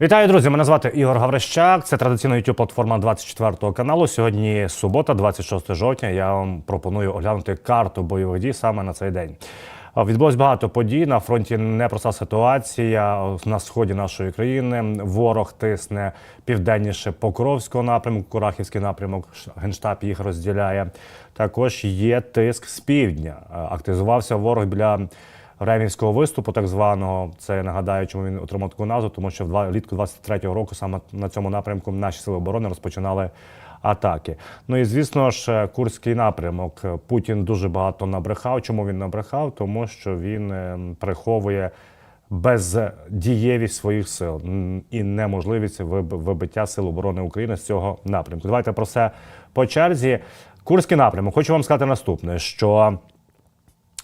Вітаю, друзі! Мене звати Ігор Гаврищак. Це традиційна youtube платформа 24 каналу. Сьогодні субота, 26 жовтня. Я вам пропоную оглянути карту бойових дій саме на цей день. Відбулось багато подій. На фронті непроста ситуація. На сході нашої країни ворог тисне південніше Покровського напрямку, Курахівський напрямок, Генштаб їх розділяє. Також є тиск з півдня. Активізувався ворог біля Ремівського виступу, так званого, це я нагадаю, чому він отримав таку назву, тому що влітку 23-го року саме на цьому напрямку наші сили оборони розпочинали атаки. Ну і звісно ж, е, Курський напрямок. Путін дуже багато набрехав. Чому він набрехав? Тому що він е, приховує бездієвість своїх сил і неможливість вибиття сил оборони України з цього напрямку. Давайте про це по черзі. Курський напрямок. Хочу вам сказати наступне: що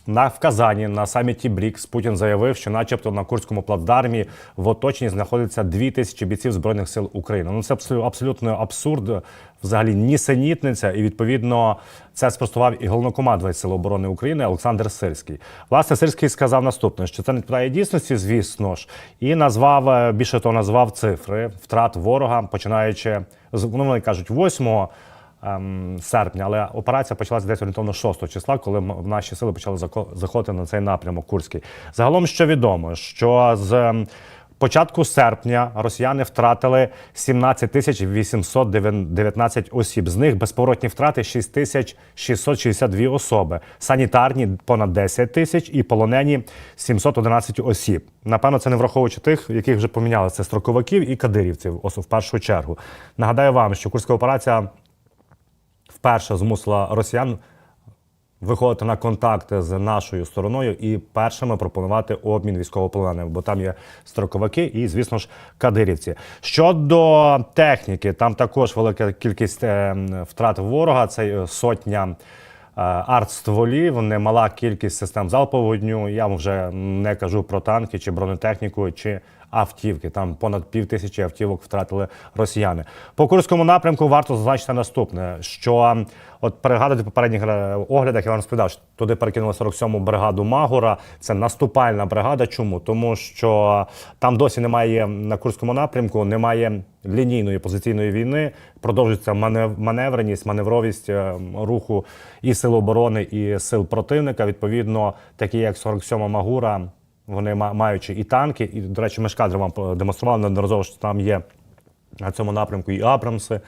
на в Казані на саміті БРІКС Путін заявив, що, начебто, на Курському плацдармі в оточенні знаходиться дві тисячі бійців збройних сил України. Ну це абсолютно абсурд, взагалі нісенітниця, і відповідно це спростував і головнокомандувач Сил оборони України Олександр Сирський. Власне, Сирський сказав наступне, що це не відповідає дійсності, звісно ж, і назвав е, більше того, назвав цифри втрат ворога, починаючи з ну, вони кажуть, 8 ем, серпня, але операція почалася десь орієнтовно 6 числа, коли наші сили почали заходити на цей напрямок Курський. Загалом, що відомо, що з ем, початку серпня росіяни втратили 17 тисяч 819 осіб. З них безповоротні втрати 6 тисяч 662 особи, санітарні понад 10 тисяч і полонені 711 осіб. Напевно, це не враховуючи тих, яких вже поміняли. Це строковиків і кадирівців, в першу чергу. Нагадаю вам, що Курська операція вперше змусила росіян виходити на контакти з нашою стороною і першими пропонувати обмін військовополоненими, бо там є строковики і, звісно ж, кадирівці. Щодо техніки, там також велика кількість е, втрат ворога. Це е, сотня. е, Артстволів, немала кількість систем залпового вогню. Я вже не кажу про танки чи бронетехніку, чи автівки. Там понад пів тисячі автівок втратили росіяни. По Курському напрямку варто зазначити наступне: що от перегадати в попередніх е, оглядах, я вам розповідав, що туди перекинули 47-му бригаду Магура. Це наступальна бригада. Чому? Тому що там досі немає на Курському напрямку, немає лінійної позиційної війни. Продовжується манев- маневреність, маневровість е, руху і сил оборони, і сил противника. Відповідно, такі як 47-ма Магура. Вони ма- маючи і танки, і, до речі, ми ж кадри вам е, демонстрували неодноразово, що там є на цьому напрямку і Абрамси.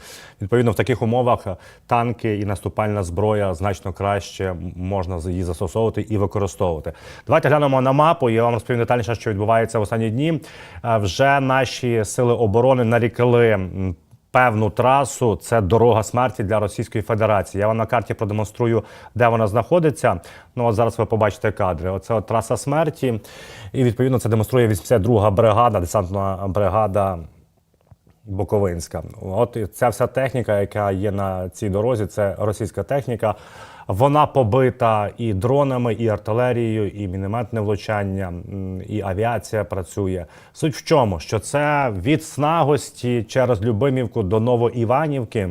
Відповідно, в таких умовах е, танки і наступальна зброя значно краще можна її застосовувати і використовувати. Давайте глянемо на мапу. Я вам розповім детальніше, що відбувається в останні дні. Е, Вже наші сили оборони нарікли. Певну трасу це дорога смерті для Російської Федерації. Я вам на карті продемонструю, де вона знаходиться. Ну от зараз ви побачите кадри. Оце от траса смерті, і відповідно це демонструє 82-га бригада, десантна бригада Буковинська. От ця вся техніка, яка є на цій дорозі, це російська техніка. Вона побита і дронами, і артилерією, і мінометне влучання, і авіація працює. Суть в чому? Що це від Снагості через Любимівку до Новоіванівки.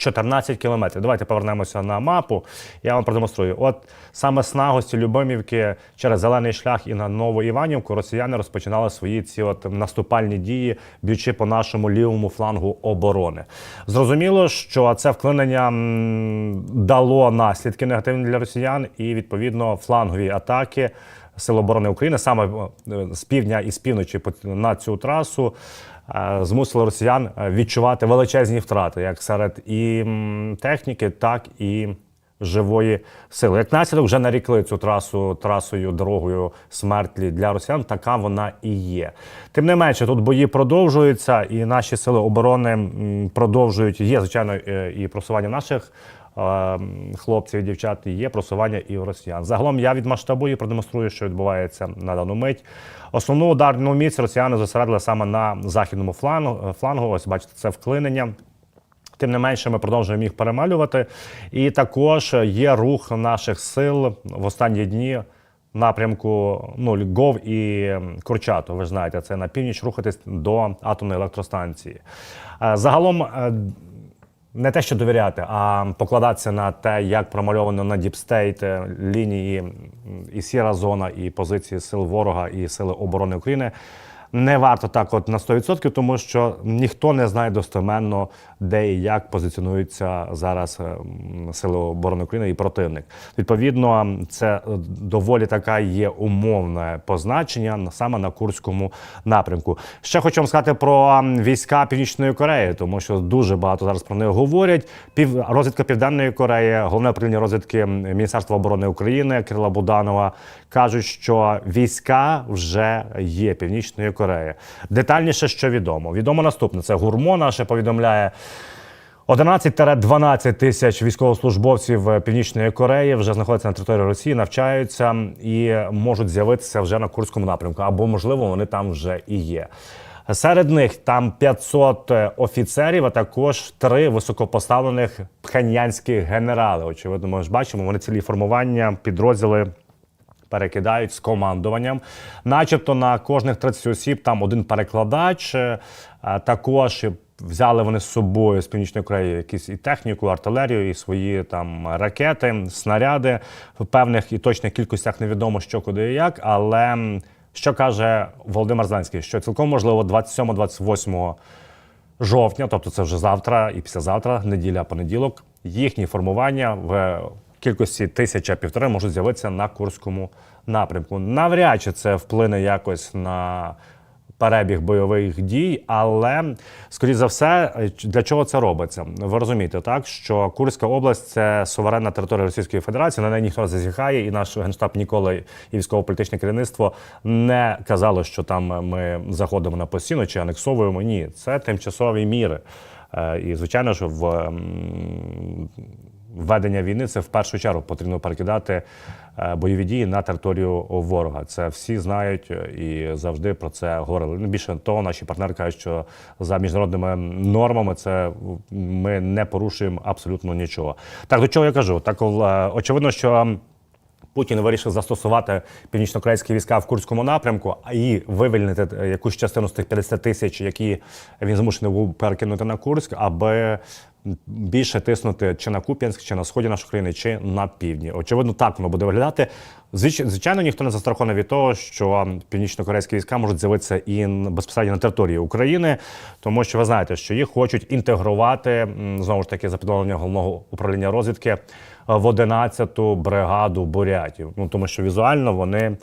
14 кілометрів. Давайте повернемося на мапу. Я вам продемонструю. От саме з Нагості, Любомівки через зелений шлях і на Нову Іванівку росіяни розпочинали свої ці от наступальні дії, б'ючи по нашому лівому флангу оборони. Зрозуміло, що це вклинення дало наслідки негативні для росіян, і відповідно флангові атаки. Сил оборони України саме е, з півдня і з півночі на цю трасу е, змусили росіян е, відчувати величезні втрати, як серед і техніки, так і живої сили. Як наслідок вже нарікли цю трасу трасою, дорогою смерті для росіян. Така вона і є. Тим не менше, тут бої продовжуються, і наші сили оборони продовжують. Є звичайно е, і просування наших. Е, Хлопців і дівчат є просування і у росіян. Загалом я відмасштабую і продемонструю, що відбувається на дану мить. Основну ударну міць росіяни зосередили саме на західному флангу. флангу. Ось бачите, це вклинення. Тим не менше, ми продовжуємо їх перемалювати. І також є рух наших сил в останні дні напрямку ну, Львов і Курчатов. Ви ж знаєте, це на північ рухатись до атомної електростанції. Е, Загалом. Не те, що довіряти, а покладатися на те, як промальовано на діпстейт лінії і сіра зона, і позиції сил ворога і сили оборони України не варто так, от на 100%, тому що ніхто не знає достеменно, де і як позиціонуються зараз е, сили оборони України і противник. Відповідно, це доволі така є умовне позначення на- саме на Курському напрямку. Ще хочу вам сказати про війська Північної Кореї, тому що дуже багато зараз про них говорять. Пів розвідка Південної Кореї, головне управління розвідки Міністерства оборони України Кирила Буданова кажуть, що війська вже є Північної Кореї. Детальніше, що відомо, відомо наступне. Це гурмо наше повідомляє. 11-12 тисяч військовослужбовців Північної Кореї вже знаходяться на території Росії, навчаються і можуть з'явитися вже на Курському напрямку, або можливо вони там вже і є. Серед них там 500 офіцерів, а також три високопоставлених пхеньянських генерали. Очевидно, ми ж бачимо, вони цілі формування, підрозділи перекидають з командуванням. Начебто на кожних 30 осіб там один перекладач. е, Також взяли вони з собою з північної Кореї якісь і техніку, артилерію, і свої там ракети, снаряди. В певних і точних кількостях невідомо що куди і як. Але що каже Володимир Зеленський, що цілком можливо 27-28 жовтня, тобто це вже завтра і післязавтра, неділя, понеділок, їхні формування в кількості тисяча півтори можуть з'явитися на Курському напрямку. Навряд чи це вплине якось на перебіг бойових дій, але скоріш за все, для чого це робиться? Ви розумієте, так що Курська область це суверенна територія Російської Федерації. На неї ніхто не зазіхає, і наш генштаб ніколи і військово-політичне керівництво не казало, що там ми заходимо на постійно чи анексовуємо. Ні, це тимчасові міри. Е, І звичайно, що в м, введення війни це в першу чергу потрібно перекидати е, бойові дії на територію ворога. Це всі знають е, і завжди про це говорили. Ну, більше того, наші партнери кажуть, що за міжнародними нормами це ми не порушуємо абсолютно нічого. Так до чого я кажу? Так е, очевидно, що. Путін вирішив застосувати північно-корейські війська в Курському напрямку і вивільнити якусь частину з тих 50 тисяч, які він змушений був перекинути на Курськ, аби більше тиснути чи на Куп'янськ, чи на сході нашої країни, чи на півдні. Очевидно, так воно буде виглядати. Звичайно, ніхто не застрахований від того, що північно-корейські війська можуть з'явитися і безпосередньо на території України, тому що ви знаєте, що їх хочуть інтегрувати знову ж таки за підволенням головного управління розвідки в 11-ту бригаду бурятів. Ну тому що візуально вони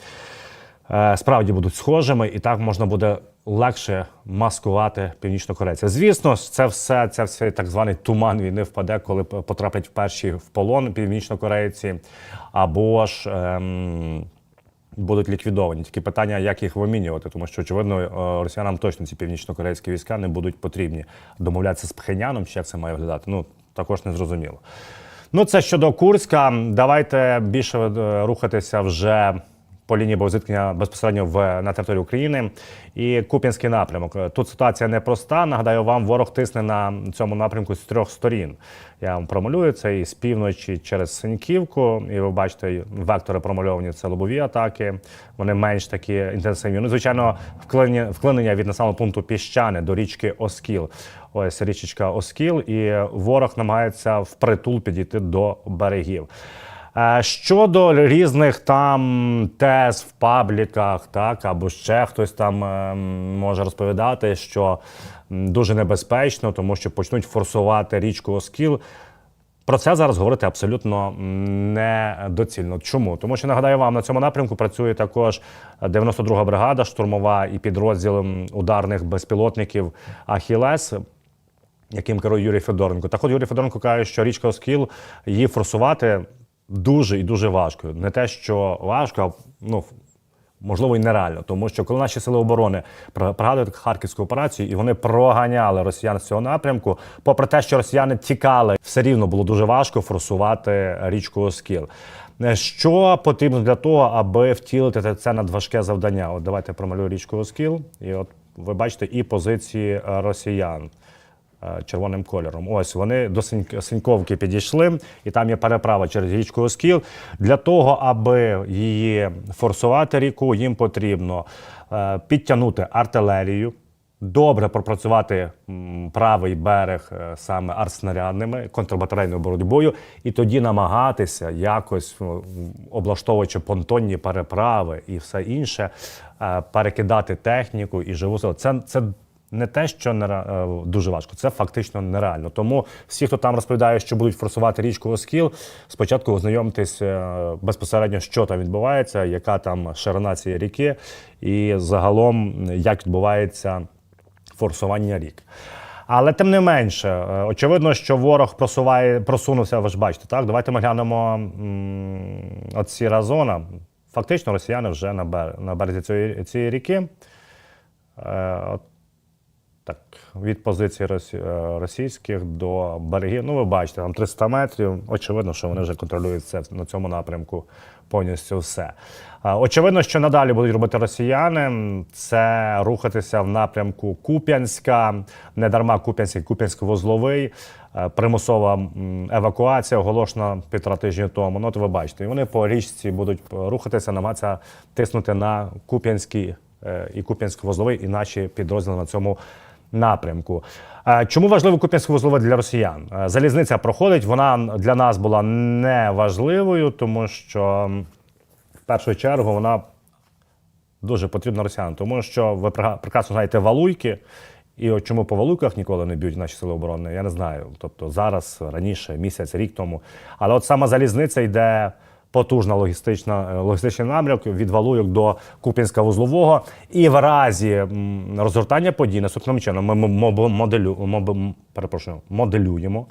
е, справді будуть схожими, і так можна буде легше маскувати північнокорейця. Звісно, ж, це все, це все так званий туман війни впаде, коли потраплять перші в полон північнокорейці, або ж. Ем, Будуть ліквідовані. Тільки питання, як їх вимінювати, тому що очевидно е, росіянам точно ці північно-корейські війська не будуть потрібні. Домовлятися з Пхеняном, чи як це має виглядати, ну також не зрозуміло. Ну, це щодо Курська. Давайте більше е, рухатися вже по лінії боєзіткнення безпосередньо в на території України і Куп'янський напрямок. Тут ситуація непроста. Нагадаю, вам ворог тисне на цьому напрямку з трьох сторін. Я вам промалюю це і з півночі через Синьківку. І ви бачите, вектори промальовані це лобові атаки. Вони менш такі інтенсивні. Ну, звичайно, вклинення від населеного пункту Піщани до річки Оскіл. Ось річечка Оскіл, і ворог намагається впритул підійти до берегів. Е, Щодо різних там тез в пабліках, так або ще хтось там е, може розповідати, що дуже небезпечно, тому що почнуть форсувати річку Оскіл. Про це зараз говорити абсолютно недоцільно. Чому? Тому що нагадаю вам, на цьому напрямку працює також 92-га бригада, штурмова і підрозділ ударних безпілотників Ахілес яким керує Юрій Федоренко. Так от Юрій Федоренко каже, що річка Оскіл її форсувати дуже і дуже важко. Не те, що важко, а ну. Можливо, і нереально, тому що коли наші сили оборони при- пригадують харківську операцію, і вони проганяли росіян з цього напрямку, попри те, що росіяни тікали, все рівно було дуже важко форсувати річку Оскіл. Е, Що потрібно для того, аби втілити це надважке завдання? От давайте промалюю річку Оскіл, і от ви бачите і позиції е, росіян червоним кольором. Ось вони до Синь- Синьковки підійшли, і там є переправа через річку Оскіл. Для того, аби її форсувати ріку, їм потрібно е, підтягнути артилерію. добре пропрацювати правий берег е, саме артснарядними, контрбатарейною боротьбою, і тоді намагатися якось, облаштовуючи понтонні переправи і все інше, е, перекидати техніку і живу силу. Це, це не те, що нера- е, дуже важко, це фактично нереально. Тому всі, хто там розповідає, що будуть форсувати річку Оскіл, спочатку ознайомтесь е, безпосередньо, що там відбувається, яка там ширина цієї ріки, і загалом як відбувається форсування рік. Але тим не менше, е, очевидно, що ворог просуває, просунувся, ви ж бачите, так? Давайте ми глянемо от сіра зона. Фактично, росіяни вже на, березі цієї, ріки. От так, від позицій е, російських до берегів. Ну, ви бачите, там 300 метрів. Очевидно, що вони вже контролюють це на цьому напрямку повністю все. Очевидно, що надалі будуть робити росіяни. Це рухатися в напрямку Куп'янська, не дарма Куп'янський, Куп'янськ-Вузловий. Е, Примусова евакуація оголошена півтора тижні тому. Ну, от ви бачите, і вони по річці будуть рухатися, намагатися тиснути на Куп'янський е, і Куп'янськ-Вузловий, і наші підрозділи на цьому напрямку. Е, Чому важливо Куп'янськ-Вузлове для росіян? Е, Залізниця проходить, вона для нас була не важливою, тому що в першу чергу вона дуже потрібна росіянам, тому що ви прекрасно знаєте валуйки. І от чому по валуйках ніколи не б'ють наші сили оборони, я не знаю. Тобто зараз, раніше, місяць, рік тому. Але от сама залізниця йде потужна логістична, е, логістичний напрямок від валуйок до Куп'янська вузлового. І в разі розгортання подій наступним чином ми моделю, перепрошую, моделюємо.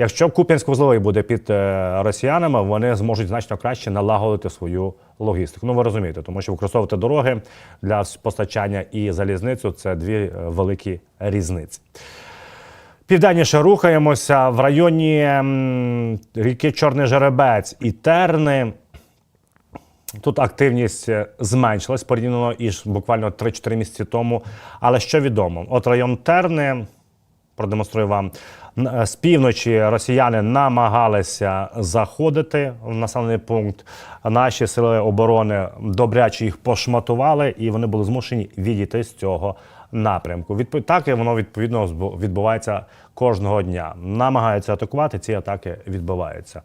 Якщо Куп'янськ-Вузловий буде під е, росіянами, вони зможуть значно краще налагодити свою логістику. Ну ви розумієте, тому що використовувати дороги для постачання і залізницю це дві е, великі різниці. Південніше рухаємося в районі ріки Чорний Жеребець і Терни. Тут активність е, зменшилась порівняно із буквально 3-4 місяці тому. Але що відомо? От район Терни, продемонструю вам, е, з півночі росіяни намагалися заходити в населений пункт. Наші сили оборони добряче їх пошматували, і вони були змушені відійти з цього напрямку. Так воно відповідно відбувається кожного дня. Намагаються атакувати, ці атаки відбуваються.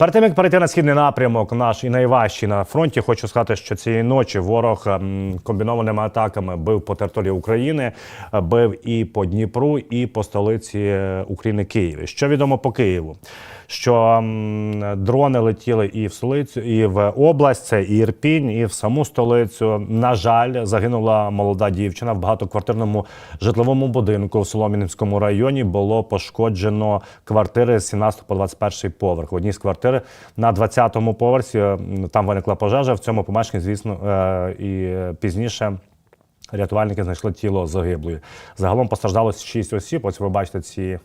Перед тим як перейти на східний напрямок, наш і найважчий на фронті, хочу сказати, що цієї ночі ворог ем, комбінованими атаками бив по території України, е, бив і по Дніпру, і по столиці е, України Києві. Що відомо по Києву? Що дрони летіли і в столицю, і в область, це і Ірпінь, і в саму столицю. На жаль, загинула молода дівчина в багатоквартирному житловому будинку в Солом'янському районі. Було пошкоджено квартири з 17 по 21 поверх. В одній з квартир на 20-му поверсі там виникла пожежа. В цьому помешканні, звісно, е, і пізніше. Рятувальники знайшли тіло загиблої. Загалом постраждало 6 осіб. Ось ви бачите ці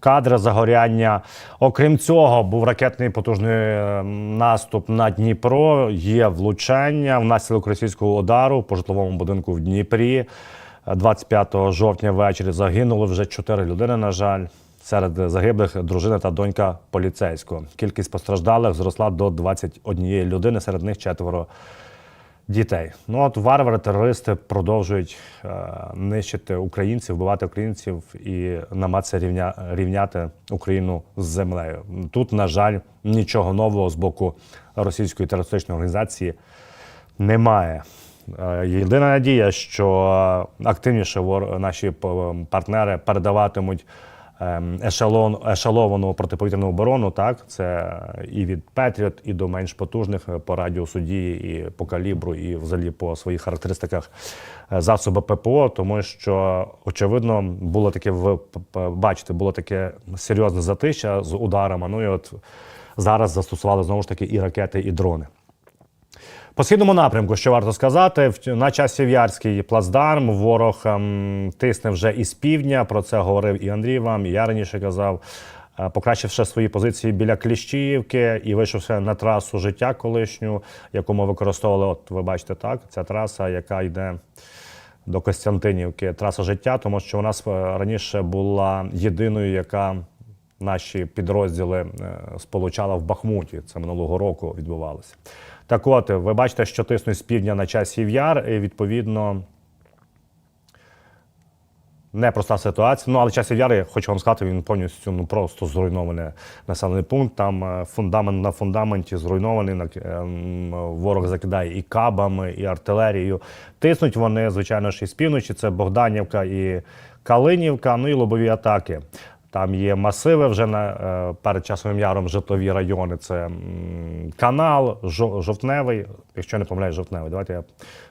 кадри загоряння. Окрім цього, був ракетний потужний е, наступ на Дніпро. Є влучання внаслідок російського удару по житловому будинку в Дніпрі. Е, 25 жовтня ввечері загинули вже 4 людини. На жаль. Серед загиблих дружина та донька поліцейського. Кількість постраждалих зросла до 21 людини, серед них четверо дітей. Ну от варвари, терористи продовжують е, нищити українців, вбивати українців і намагатися рівня, рівняти Україну з землею. Тут, на жаль, нічого нового з боку російської терористичної організації немає. Е, Єдина надія, що активніше наші партнери передаватимуть ешелон, ешеловану протиповітряну оборону. Так, це і від Петріот, і до менш потужних е, по радіусу дії, і по калібру, і взагалі по своїх характеристиках е, засоби ППО, тому що очевидно було таке в бачите, було таке серйозне затища з ударами. Ну і от зараз застосували знову ж таки і ракети, і дрони. По східному напрямку, що варто сказати, на часів'ярський плацдарм ворог ем, тисне вже із півдня. Про це говорив і Андрій вам, і я раніше казав. Е, Покращивши свої позиції біля Кліщіївки і вийшовши на трасу життя колишню, яку ми використовували. От ви бачите, так, ця траса, яка йде до Костянтинівки, траса життя, тому що у нас е, раніше була єдиною, яка наші підрозділи е, сполучала в Бахмуті. Це минулого року відбувалося. Так от, ви бачите, що тиснуть з півдня на часів яр, і відповідно Непроста ситуація. Ну, але часів я хочу вам сказати, він повністю ну, просто зруйнований населений пункт. Там е, фундамент на фундаменті зруйнований. ем, Ворог закидає і кабами, і артилерією. Тиснуть вони, звичайно ж, і з півночі. Це Богданівка і Калинівка, ну і лобові атаки. Там є масиви вже на е, перед часовим яром житлові райони. Це канал, жовтневий, якщо не помиляюсь, жовтневий. Давайте я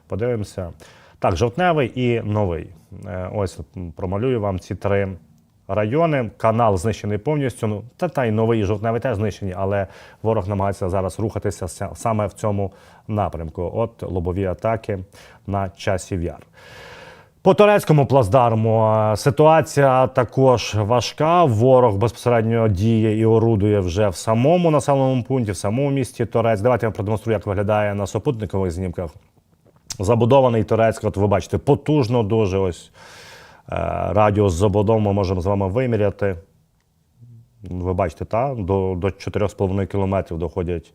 подивимося. Так, жовтневий і новий. Е, Ось промалюю вам ці три райони. Канал знищений повністю. Ну, та, та й новий і жовтневий теж знищені, але ворог намагається зараз рухатися саме в цьому напрямку. От лобові атаки на часів яр. По турецькому плацдарму ситуація також важка. Ворог безпосередньо діє і орудує вже в самому населеному пункті, в самому місті Торець. Давайте я продемонструю, як виглядає на супутникових знімках. Забудований Турецьк, от ви бачите, потужно дуже. Ось е, радіус забудов ми можемо з вами виміряти. Ви бачите, та, до, до 4,5 кілометрів доходять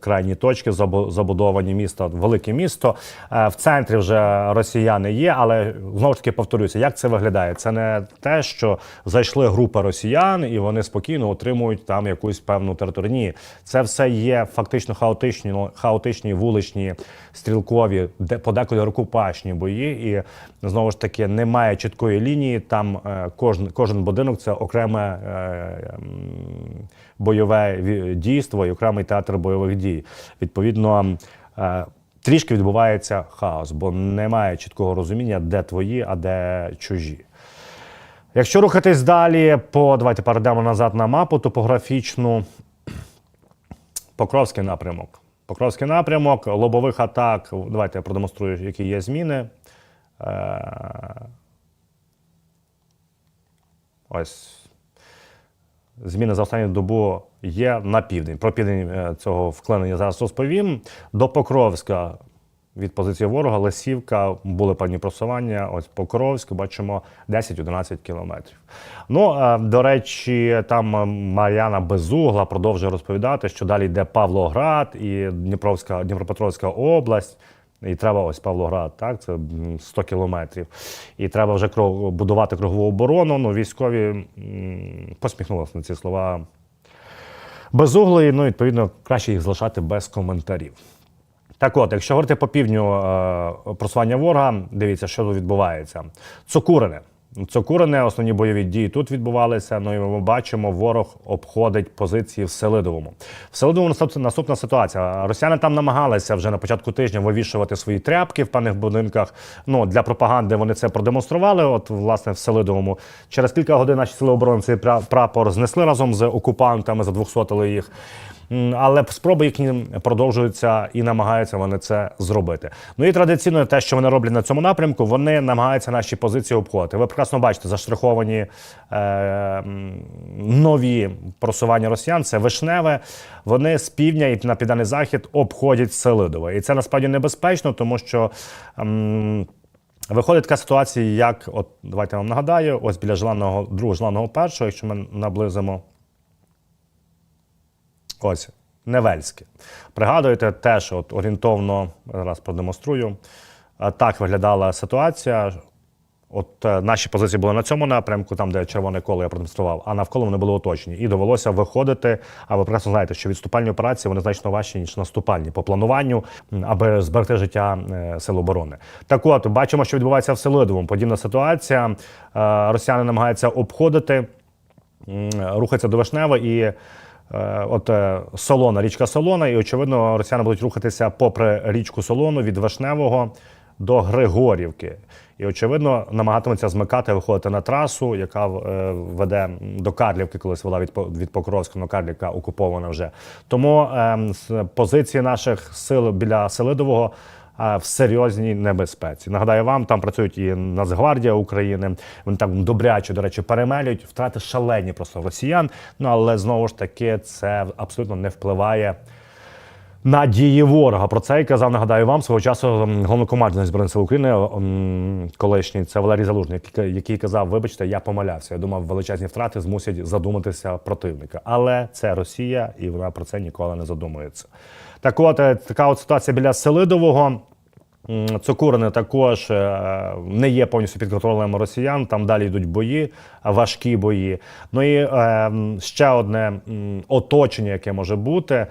крайні точки, забу- забудовані міста, велике місто. Е, в центрі вже росіяни є, але знову ж таки повторюся, як це виглядає? Це не те, що зайшли група росіян і вони спокійно отримують там якусь певну територію. Ні, це все є фактично хаотичні, ну, хаотичні вуличні, стрілкові, де подекуди рукопашні бої. І знову ж таки немає чіткої лінії. Там е, кожен, кожен будинок це окреме е, м, бойове дійство і окремий театр бойових дій. Відповідно. е, Трішки відбувається хаос, бо немає чіткого розуміння, де твої, а де чужі. Якщо рухатись далі, по давайте перейдемо назад на мапу топографічну. Покровський напрямок. Покровський напрямок, лобових атак. Давайте я продемонструю, які є зміни. Е, Ось зміни за останню добу є на південь. Про південь е, цього вклинення зараз розповім. До Покровська від позиції ворога, Лисівка, були певні просування. Ось Покровськ, бачимо 10-11 кілометрів. Ну, е, до речі, там е, Мар'яна Безугла продовжує розповідати, що далі йде Павлоград і Дніпровська, Дніпропетровська область. І треба ось Павлоград, так, це 100 кілометрів. І треба вже кров- будувати кругову оборону. Ну, військові посміхнулися на ці слова безуглої, ну, відповідно, краще їх залишати без коментарів. Так от, якщо говорити по півдню е, просування ворога, дивіться, що тут відбувається. Цукурине. Цукурине, основні бойові дії тут відбувалися. Ну і ми бачимо, ворог обходить позиції в Селидовому. В Селидовому наступ- наступна ситуація. Росіяни там намагалися вже на початку тижня вивішувати свої тряпки в певних будинках. Ну для пропаганди вони це продемонстрували. От власне в Селидовому. Через кілька годин наші сили оборони цей прапор знесли разом з окупантами, задвохсотили їх. Але спроби їхні продовжуються і намагаються вони це зробити. Ну і традиційно те, що вони роблять на цьому напрямку, вони намагаються наші позиції обходити. Ви прекрасно бачите, заштриховані е, нові просування росіян. Це вишневе. Вони з півдня і на південний захід обходять Селидове. І це насправді небезпечно, тому що. м, Виходить така ситуація, як от давайте я вам нагадаю, ось біля желаного другого желаного першого, якщо ми наблизимо. Ось, Невельське. Пригадуєте, теж от орієнтовно зараз продемонструю. Так виглядала ситуація. От е, наші позиції були на цьому напрямку, там, де червоне коло я продемонстрував, а навколо вони були оточені. І довелося виходити. А ви прекрасно знаєте, що відступальні операції вони значно важчі, ніж наступальні по плануванню, аби зберегти життя е, сил оборони. Так от, бачимо, що відбувається в Селидовому. Подібна ситуація. Е, Росіяни намагаються обходити м, до Вишнева і е, от е, Солона, річка Солона, і очевидно, росіяни будуть рухатися попри річку Солону від Вишневого до Григорівки. І, очевидно, намагатимуться змикати, виходити на трасу, яка е, веде до Карлівки, колись вела від, від Покровська, але Карлівка окупована вже. Тому е, позиції наших сил біля Селидового в серйозній небезпеці. Нагадаю вам, там працюють і Нацгвардія України. Вони там добряче, до речі, перемелюють, втрати шалені просто росіян. Ну але знову ж таки це абсолютно не впливає. На дії ворога про це і казав, нагадаю вам свого часу м, головнокомандувач Збройних сил України, колишній це Валерій Залужний, який, казав: Вибачте, я помилявся. Я думав, величезні втрати змусять задуматися противника. Але це Росія, і вона про це ніколи не задумується. Так, от е, така от ситуація біля Селидового. М, Цукурине також е, не є повністю під контролем росіян. Там далі йдуть бої, важкі бої. Ну і е, ще одне оточення, яке може бути.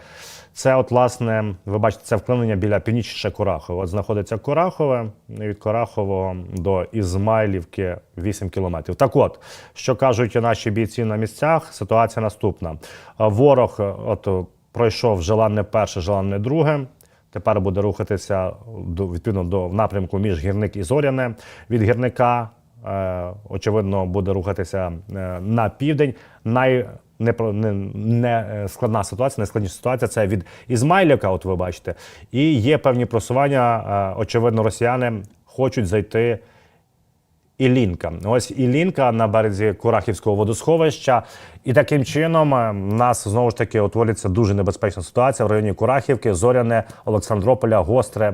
Це, от, власне, ви бачите, це вклинення біля північніше Курахове. От знаходиться Курахове, і від Курахового до Ізмайлівки 8 кілометрів. Так от, що кажуть наші бійці на місцях, ситуація наступна. Ворог е, от, е, пройшов желанне перше, желанне друге. Тепер буде рухатися до, відповідно до напрямку між гірник і зоряне. Від гірника, е, очевидно, буде рухатися е, на південь. Най не, не, не е, складна ситуація, найскладніша ситуація це від Ізмайлівка, от ви бачите. І є певні просування. Е, очевидно, росіяни хочуть зайти Ілінка. Ось Ілінка на березі Курахівського водосховища. І таким чином е, в нас знову ж таки утворюється дуже небезпечна ситуація в районі Курахівки, Зоряне, Олександрополя, Гостре.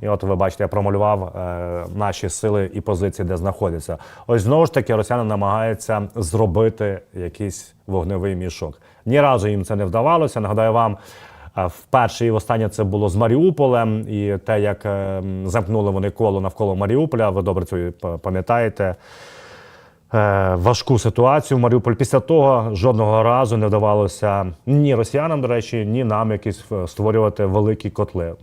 І от ви бачите, я промалював е, наші сили і позиції, де знаходяться. Ось знову ж таки росіяни намагаються зробити якийсь вогневий мішок. Ні разу їм це не вдавалося. Нагадаю вам, е, вперше і востаннє це було з Маріуполем, і те, як е, замкнули вони коло навколо Маріуполя, ви добре це пам'ятаєте. Важку ситуацію в Маріуполь. Після того жодного разу не вдавалося ні росіянам, до речі, ні нам якісь створювати великі котли.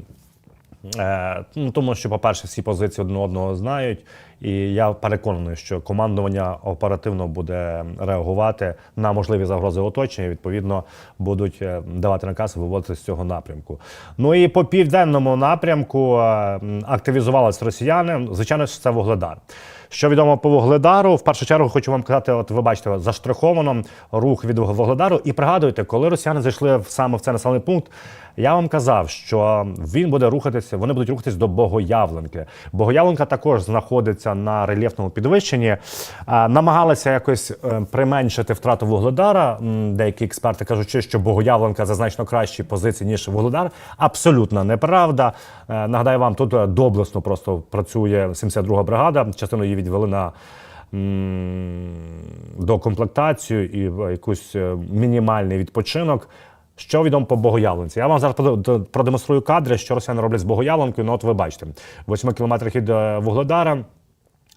Е, ну, тому що, по-перше, всі позиції одне одного знають, і я переконаний, що командування оперативно буде реагувати на можливі загрози оточення. Відповідно, будуть е, давати наказ виводити з цього напрямку. Ну і по південному напрямку е, м, активізувались росіяни. Звичайно, це Вугледар. Що відомо по Вугледару, в першу чергу хочу вам казати, от ви бачите, заштриховано рух від Вугледару. І пригадуйте, коли росіяни зайшли саме в цей населений пункт, я вам казав, що він буде рухатися, вони будуть рухатись до Богоявленки. Богоявленка також знаходиться на рельєфному підвищенні. Намагалися якось е, применшити втрату Вугледара. Деякі експерти кажуть, що Богоявленка за значно кращі позиції, ніж Вугледар. Абсолютно неправда. Е, Нагадаю вам, тут е, доблесно просто працює 72-га бригада. Частину її відвели на м, до комплектацію і якийсь е, мінімальний відпочинок. Що відомо по Богоявленці? Я вам зараз проде- продемонструю кадри, що росіяни роблять з Богоявленкою. Ну, от ви бачите, в 8 кілометрах від е, Вугледара.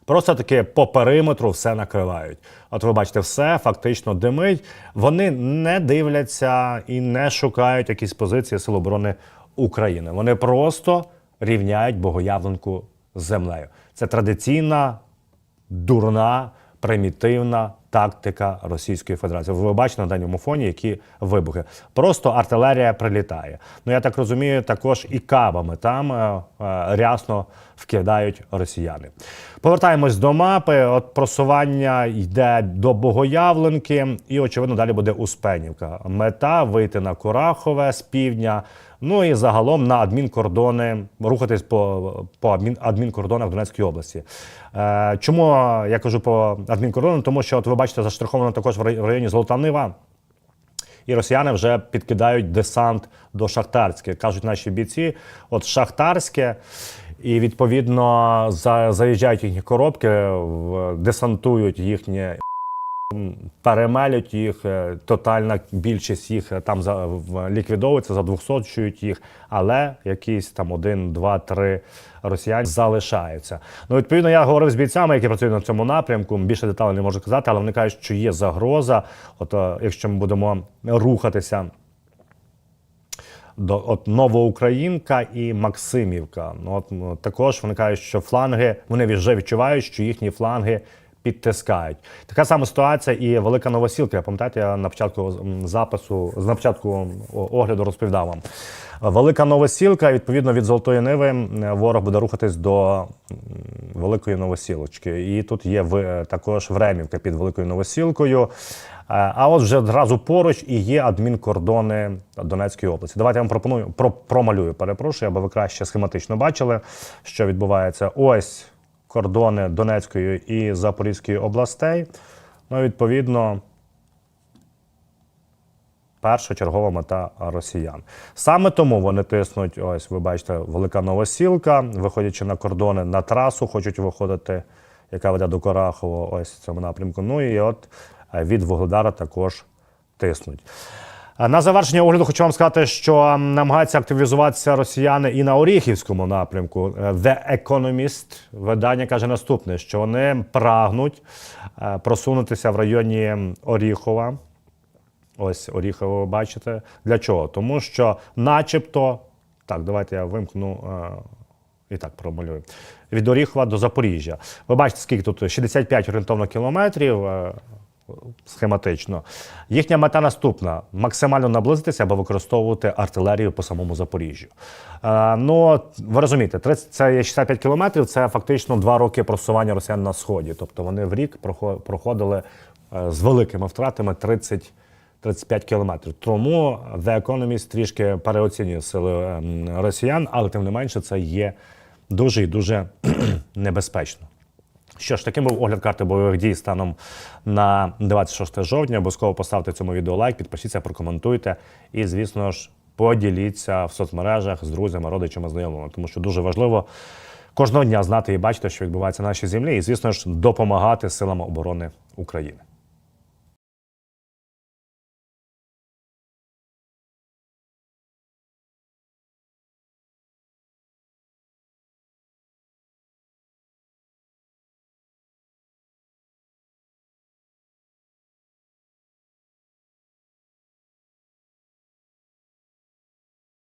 Просто таки по периметру все накривають. От ви бачите, все фактично димить. Вони не дивляться і не шукають якісь позиції Сил оборони України. Вони просто рівняють богоявленку з землею. Це традиційна дурна, примітивна тактика Російської Федерації. Ви бачите на даному фоні, які вибухи. Просто артилерія прилітає. Ну я так розумію, також і кабами там е, е, рясно вкидають росіяни. Повертаємось до мапи. От просування йде до Богоявленки, і очевидно далі буде Успенівка. Мета вийти на Курахове з півдня. Ну і загалом на адмінкордони рухатись по, по адмін, адмінкордонах Донецької області. Е, чому я кажу по адмінкордонам? Тому що от ви бачите, заштриховано також в в районі Золота Нива. І росіяни вже підкидають десант до Шахтарське. Кажуть наші бійці, от Шахтарське, і відповідно за, заїжджають їхні коробки, десантують їхні перемелють їх, е, тотальна більшість їх е, там ліквідовується, задвухсочують їх, але якісь там один, два, три росіяни залишаються. Ну, відповідно, я говорив з бійцями, які працюють на цьому напрямку. Більше деталей не можу казати, але вони кажуть, що є загроза. От е, якщо ми будемо рухатися от Новоукраїнка і Максимівка. Ну, от, також вони кажуть, що фланги вони вже відчувають, що їхні фланги підтискають. Така сама ситуація і Велика Новосілка. Пам'ятаєте, я на початку запису, на початку огляду розповідав вам. Велика Новосілка, відповідно від Золотої Ниви, ворог буде рухатись до Великої Новосілочки. І тут є також Времівка під Великою Новосілкою. Е, А от вже одразу поруч і є адмінкордони Донецької області. Давайте я вам пропоную про, промалюю. Перепрошую, аби ви краще схематично бачили, що відбувається. Ось кордони Донецької і Запорізької областей. Ну, відповідно, першочергова мета росіян. Саме тому вони тиснуть, ось ви бачите, велика новосілка, виходячи на кордони на трасу, хочуть виходити, яка веде до Корахова, ось в цьому напрямку. Ну і от е, від Вугледара також тиснуть. А На завершення огляду хочу вам сказати, що намагаються активізуватися росіяни і на Оріхівському напрямку. Е, The Economist видання каже наступне: що вони прагнуть е, просунутися в районі Оріхова. Ось Оріхово, ви бачите. Для чого? Тому що, начебто, так, давайте я вимкну. е, І так промалюю. Від Оріхова до Запоріжжя. Ви бачите, скільки тут 65 орієнтовно кілометрів е, схематично. Їхня мета наступна: максимально наблизитися або використовувати артилерію по самому Запоріжжю. Е, ну, ви розумієте, 30, це є 65 кілометрів, це фактично два роки просування росіян на сході. Тобто вони в рік прохо- проходили е, з великими втратами 30 35 кілометрів. Тому The Economist трішки переоцінює сили ем, росіян, але тим не менше це є дуже і дуже небезпечно. Що ж, таким був огляд карти бойових дій станом на 26 жовтня. Обов'язково поставте цьому відео лайк, підпишіться, прокоментуйте і, звісно ж, поділіться в соцмережах з друзями, родичами, знайомими, тому що дуже важливо кожного дня знати і бачити, що відбувається на нашій землі, і, звісно ж, допомагати силам оборони України.